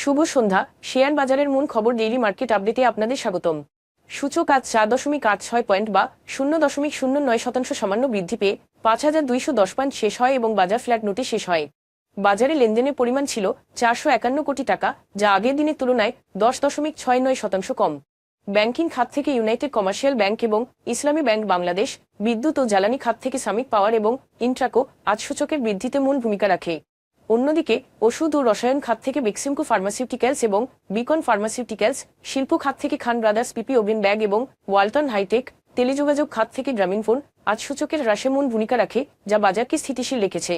শুভ সন্ধ্যা। Share বাজারের মূল খবর ডেইলি মার্কেট আপডেটে আপনাদের স্বাগতম। সূচক আজ চার দশমিক আট ছয় পয়েন্ট বা শূন্য দশমিক শূন্য নয় শতাংশ সামান্য বৃদ্ধি পেয়ে পাঁচ হাজার দুইশো দশ পয়েন্ট শেষ হয় এবং বাজার ফ্ল্যাট নোটে শেষ হয়। বাজারে লেনদেনের পরিমাণ ছিল চারশো একান্ন কোটি টাকা, যা আগের দিনের তুলনায় দশ দশমিক ছয় নয় শতাংশ কম। ব্যাংকিং খাত থেকে ইউনাইটেড কমার্শিয়াল ব্যাংক এবং ইসলামী ব্যাংক বাংলাদেশ, বিদ্যুৎ ও জ্বালানি খাত থেকে সামিক পাওয়ার এবং ইন্ট্রাকো আজ সূচকের বৃদ্ধিতে মূল ভূমিকা রাখে। অন্যদিকে, ওষুধ ও রসায়ন খাত থেকে বেক্সিমকো ফার্মাসিউটিক্যালস এবং বিকন ফার্মাসিউটিক্যালস, শিল্প খাত থেকে Khan brothers PP woven bag এবং ওয়ালটন হাইটেক টেলিযোগাযোগ খাত থেকে গ্রামীণফোন আজ সূচকের হ্রাসে মূল ভূমিকা রাখে, যা বাজারকে স্থিতিশীল রেখেছে।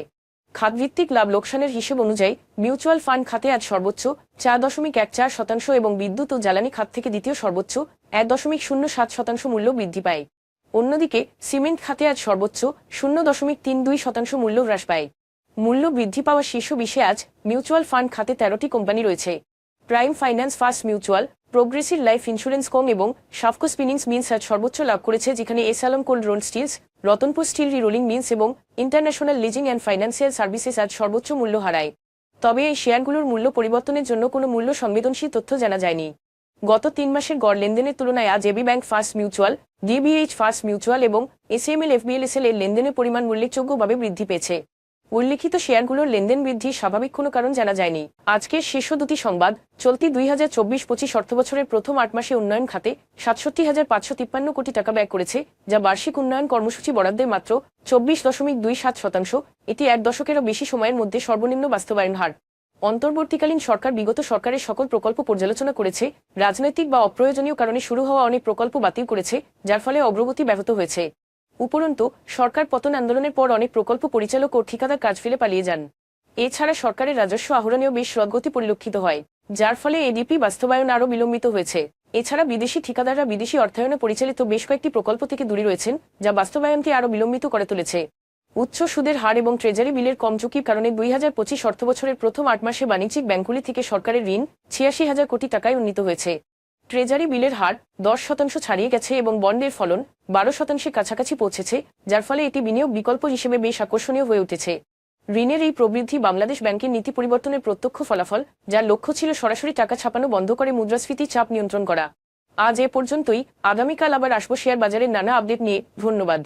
খাতভিত্তিক লাভ লোকসানের হিসেব অনুযায়ী, মিউচুয়াল ফান্ড খাতে আজ সর্বোচ্চ চার দশমিক এক চার শতাংশ এবং বিদ্যুৎ ও জ্বালানি খাত থেকে দ্বিতীয় সর্বোচ্চ এক দশমিক শূন্য সাত শতাংশ মূল্য বৃদ্ধি পায়। অন্যদিকে, সিমেন্ট খাতে আজ সর্বোচ্চ শূন্য দশমিক তিন দুই শতাংশ মূল্য হ্রাস পায়। মূল্য বৃদ্ধি পাওয়া শীর্ষ বিষয়ে আজ মিউচুয়াল ফান্ড খাতে তেরোটি কোম্পানি রয়েছে। Prime finance, first mutual, progressive life insurance কং এবং সাফকো স্পিনিংস মিন্স আজ সর্বোচ্চ লাভ করেছে, যেখানে S Alam cold roll steels, Ratanpur steel rerolling mills এবং international leasing and financial services আজ সর্বোচ্চ মূল্য হারায়। তবে এই শেয়ারগুলোর মূল্য পরিবর্তনের জন্য কোনো মূল্য সংবেদনশীল তথ্য জানা যায়নি। গত তিন মাসের গড় লেনদেনের তুলনায় আজ AB bank, first mutual, DBH, first mutual এবং এসএমএল, এফবিএলএসএল এর লেনদেনের পরিমাণ উল্লেখযোগ্যভাবে বৃদ্ধি পেয়েছে। উল্লিখিত শেয়ারগুলোর লেনদেন বৃদ্ধির স্বাভাবিক কোনো কারণ জানা যায়নি। আজকের শীর্ষ দুটি সংবাদ, চলতি দুই হাজার চব্বিশ পঁচিশ অর্থবছরের প্রথম আট মাসে উন্নয়ন খাতে সাতষট্টি হাজার পাঁচশো তিপ্পান্ন কোটি টাকা ব্যয় করেছে, যা বার্ষিক উন্নয়ন কর্মসূচি বরাদ্দের মাত্র চব্বিশ দশমিক দুই সাত শতাংশ। এটি এক দশকেরও বেশি সময়ের মধ্যে সর্বনিম্ন বাস্তবায়ন হার। অন্তর্বর্তীকালীন সরকার বিগত সরকারের সকল প্রকল্প পর্যালোচনা করেছে, রাজনৈতিক বা অপ্রয়োজনীয় কারণে শুরু হওয়া অনেক প্রকল্প বাতিল করেছে, যার ফলে অগ্রগতি ব্যাহত হয়েছে। উপরন্তু, সরকার পতন আন্দোলনের পর অনেক প্রকল্প পরিচালক ও ঠিকাদার কাজ ফেলে পালিয়ে যান। এছাড়া সরকারের রাজস্ব আহরণেও বেশ রদগতি পরিলক্ষিত হয়, যার ফলে এডিপি বাস্তবায়ন আরও বিলম্বিত হয়েছে। এছাড়া বিদেশি ঠিকাদাররা বিদেশি অর্থায়নে পরিচালিত বেশ কয়েকটি প্রকল্প থেকে দূরে রয়েছেন, যা বাস্তবায়নকে আরও বিলম্বিত করে তুলেছে। উচ্চ সুদের হার এবং ট্রেজারি বিলের কম ঝুঁকির কারণে দুই হাজার পঁচিশ অর্থবছরের প্রথম আট মাসে বাণিজ্যিক ব্যাংকগুলি থেকে সরকারের ঋণ ছিয়াশি হাজার কোটি টাকায় উন্নীত হয়েছে। ট্রেজারি বিলের হার দশ শতাংশ ছাড়িয়ে গেছে এবং বন্ডের ফলন বারো শতাংশের কাছাকাছি পৌঁছেছে, যার ফলে এটি বিনিয়োগ বিকল্প হিসেবে বেশ আকর্ষণীয় হয়ে উঠেছে। ঋণের এই প্রবৃদ্ধি বাংলাদেশ ব্যাংকের নীতি পরিবর্তনের প্রত্যক্ষ ফলাফল, যার লক্ষ্য ছিল সরাসরি টাকা ছাপানো বন্ধ করে মুদ্রাস্ফীতি চাপ নিয়ন্ত্রণ করা। আজ এ পর্যন্তই। আগামীকাল আবার আসব শেয়ার বাজারের নানা আপডেট নিয়ে। ধন্যবাদ।